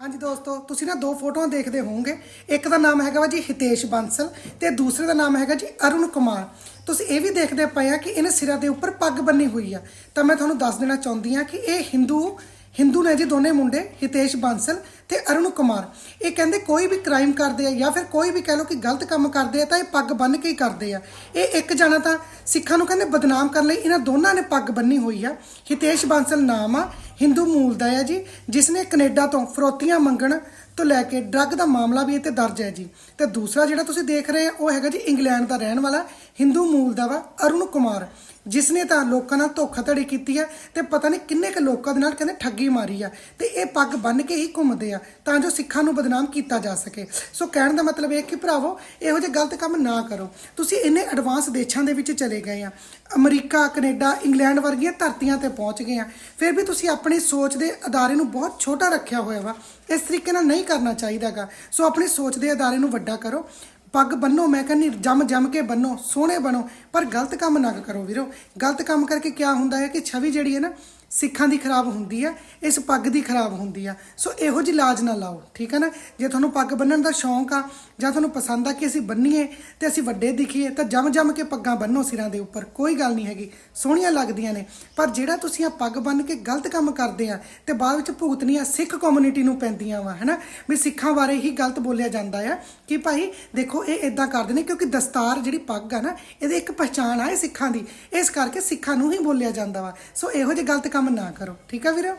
ਹਾਂਜੀ ਦੋਸਤੋ, ਤੁਸੀਂ ਨਾ ਦੋ ਫੋਟੋਆਂ ਦੇਖਦੇ ਹੋਵੋਗੇ। ਇੱਕ ਦਾ ਨਾਮ ਹੈਗਾ ਵਾ ਜੀ ਹਿਤੇਸ਼ ਬੰਸਲ ਤੇ ਦੂਸਰੇ ਦਾ ਨਾਮ ਹੈਗਾ ਜੀ ਅਰੁਣ ਕੁਮਾਰ। ਤੁਸੀਂ ਇਹ ਵੀ ਦੇਖਦੇ ਪਏ ਆ ਕਿ ਇਹਨੇ ਸਿਰਾਂ ਦੇ ਉੱਪਰ ਪੱਗ ਬੰਨੀ ਹੋਈ ਆ। ਤਾਂ ਮੈਂ ਤੁਹਾਨੂੰ ਦੱਸ ਦੇਣਾ ਚਾਹੁੰਦੀ ਆ ਕਿ ਇਹ ਹਿੰਦੂ ਹਿੰਦੂ ਨੇ ਜੀ ਦੋਨੇ ਮੁੰਡੇ, ਹਿਤੇਸ਼ ਬਾਂਸਲ ਤੇ ਅਰੁਣ ਕੁਮਾਰ। ਇਹ ਕਹਿੰਦੇ ਕੋਈ ਵੀ ਕ੍ਰਾਈਮ ਕਰਦੇ ਆ ਜਾਂ ਫਿਰ ਕੋਈ ਵੀ ਕਹਿ ਲਓ ਕਿ ਗਲਤ ਕੰਮ ਕਰਦੇ ਆ ਤਾਂ ਇਹ ਪੱਗ ਬੰਨ ਕੇ ਹੀ ਕਰਦੇ ਆ। ਇਹ ਇੱਕ ਜਣਾ ਤਾਂ ਸਿੱਖਾਂ ਨੂੰ ਕਹਿੰਦੇ ਬਦਨਾਮ ਕਰਨ ਲਈ ਇਹਨਾਂ ਦੋਨਾਂ ਨੇ ਪੱਗ ਬੰਨੀ ਹੋਈ ਆ। ਹਿਤੇਸ਼ ਬਾਂਸਲ ਨਾਮ ਆ ਹਿੰਦੂ ਮੂਲ ਦਾ ਹੈ ਜੀ ਜਿਸ ਨੇ ਕੈਨੇਡਾ ਤੋਂ ਫਰੋਤੀਆਂ ਮੰਗਣ ਤੋਂ ਲੈ ਕੇ ਡਰੱਗ ਦਾ ਮਾਮਲਾ ਵੀ ਇਹ ਤੇ ਦਰਜ ਹੈ ਜੀ। ਤੇ ਦੂਸਰਾ ਜਿਹੜਾ ਤੁਸੀਂ ਦੇਖ ਰਹੇ ਆ ਉਹ ਹੈਗਾ ਜੀ ਇੰਗਲੈਂਡ ਦਾ ਰਹਿਣ ਵਾਲਾ ਹਿੰਦੂ ਮੂਲ ਦਾ ਵਾ ਅਰੁਣ ਕੁਮਾਰ ਜਿਸ ਨੇ ਤਾਂ ਲੋਕਾਂ ਨਾਲ ਧੋਖਾਧੜੀ ਕੀਤੀ ਹੈ ਤੇ ਪਤਾ ਨਹੀਂ ਕਿੰਨੇ ਕੁ ਲੋਕਾਂ ਦੇ ਨਾਲ ਕਹਿੰਦੇ ਠੱਗੀ ਮਾਰੀ ਆ। ਤੇ ਇਹ ਪੱਗ ਬੰਨ ਕੇ ਹੀ ਘੁੰਮਦੇ ਆ, ਤਾਂ ਜੋ ਸਿੱਖਾਂ ਨੂੰ ਬਦਨਾਮ ਕੀਤਾ ਜਾ ਸਕੇ। ਸੋ ਕਹਿਣ ਦਾ ਮਤਲਬ ਇਹ ਕਿ ਭਰਾਵੋ, ਇਹੋ ਜਿਹੇ ਗਲਤ ਕੰਮ ਨਾ ਕਰੋ। ਤੁਸੀਂ ਇੰਨੇ ਐਡਵਾਂਸ ਦੇਸ਼ਾਂ ਦੇ ਵਿੱਚ ਚਲੇ ਗਏ ਆ। ਅਮਰੀਕਾ, ਕੈਨੇਡਾ, ਇੰਗਲੈਂਡ ਵਰਗੀਆਂ ਧਰਤੀਆਂ ਤੇ ਪਹੁੰਚ ਗਏ ਆ। ਫਿਰ ਵੀ ਤੁਸੀਂ ਆਪਣੀ ਆਪਣੀ ਸੋਚ ਦੇ ਅਦਾਰੇ ਨੂੰ ਬਹੁਤ ਛੋਟਾ ਰੱਖਿਆ ਹੋਇਆ ਵਾ, ਇਸ ਤਰੀਕੇ ਨਾਲ ਨਹੀਂ ਕਰਨਾ ਚਾਹੀਦਾਗਾ ਸੋ ਆਪਣੀ ਸੋਚ ਦੇ ਅਦਾਰੇ ਨੂੰ ਵੱਡਾ ਕਰੋ। ਪੱਗ ਬੰਨੋ, ਮੈਂ ਕਹਿੰਨੀ ਜੰਮ ਜੰਮ ਕੇ ਬੰਨੋ, ਸੋਹਣੇ ਬਣੋ, ਪਰ ਗਲਤ ਕੰਮ ਨਾ ਕਰੋ ਵੀਰੋ। ਗਲਤ ਕੰਮ ਕਰਕੇ ਕੀ ਹੁੰਦਾ ਹੈ ਕਿ ਛਵੀ ਜਿਹੜੀ ਹੈ ਨਾ ਸਿੱਖਾਂ ਦੀ ਖਰਾਬ ਹੁੰਦੀ ਆ ਇਸ ਪੱਗ ਦੀ ਖਰਾਬ ਹੁੰਦੀ ਆ ਸੋ ਇਹੋ ਜਿਹੀ ਲਾਜ ਨਾ ਲਾਓ, ਠੀਕ ਹੈ ਨਾ? ਜੇ ਤੁਹਾਨੂੰ ਪੱਗ ਬੰਨਣ ਦਾ ਸ਼ੌਂਕ ਆ, ਜਾਂ ਤੁਹਾਨੂੰ ਪਸੰਦ ਆ ਕਿ ਅਸੀਂ ਬੰਨੀਏ ਤੇ ਅਸੀਂ ਵੱਡੇ ਦਿਖੀਏ, ਤਾਂ ਜੰਮ ਜੰਮ ਕੇ ਪੱਗਾਂ ਬੰਨੋ ਸਿਰਾਂ ਦੇ ਉੱਪਰ, ਕੋਈ ਗੱਲ ਨਹੀਂ ਹੈਗੀ, ਸੋਹਣੀਆਂ ਲੱਗਦੀਆਂ ਨੇ। ਪਰ ਜਿਹੜਾ ਤੁਸੀਂ ਆ ਪੱਗ ਬੰਨ ਕੇ ਗਲਤ ਕੰਮ ਕਰਦੇ ਆ, ਤੇ ਬਾਅਦ ਵਿੱਚ ਭੁਗਤਨੀਆਂ ਸਿੱਖ ਕਮਿਊਨਿਟੀ ਨੂੰ ਪੈਂਦੀਆਂ ਵਾ, ਹੈਨਾ? ਵੀ ਸਿੱਖਾਂ ਬਾਰੇ ਹੀ ਗਲਤ ਬੋਲਿਆ ਜਾਂਦਾ ਆ, ਕਿ ਭਾਈ ਦੇਖੋ, ਇਹ ਇਦਾਂ ਕਰਦੇ ਨੇ, ਕਿਉਂਕਿ ਦਸਤਾਰ ਜਿਹੜੀ ਪੱਗ ਆ ਨਾ, ਇਹਦੇ ਇੱਕ ਪਛਾਣ ਆ ਇਹ ਸਿੱਖਾਂ ਦੀ, ਇਸ ਕਰਕੇ ਸਿੱਖਾਂ ਨੂੰ ਹੀ ਬੋਲਿਆ ਜਾਂਦਾ ਵਾ। ਸੋ ਇਹੋ ਜਿਹੇ ਗਲਤ ਕੰਮ ਨਾ ਕਰੋ। ਠੀਕ ਆ ਵੀਰੋ?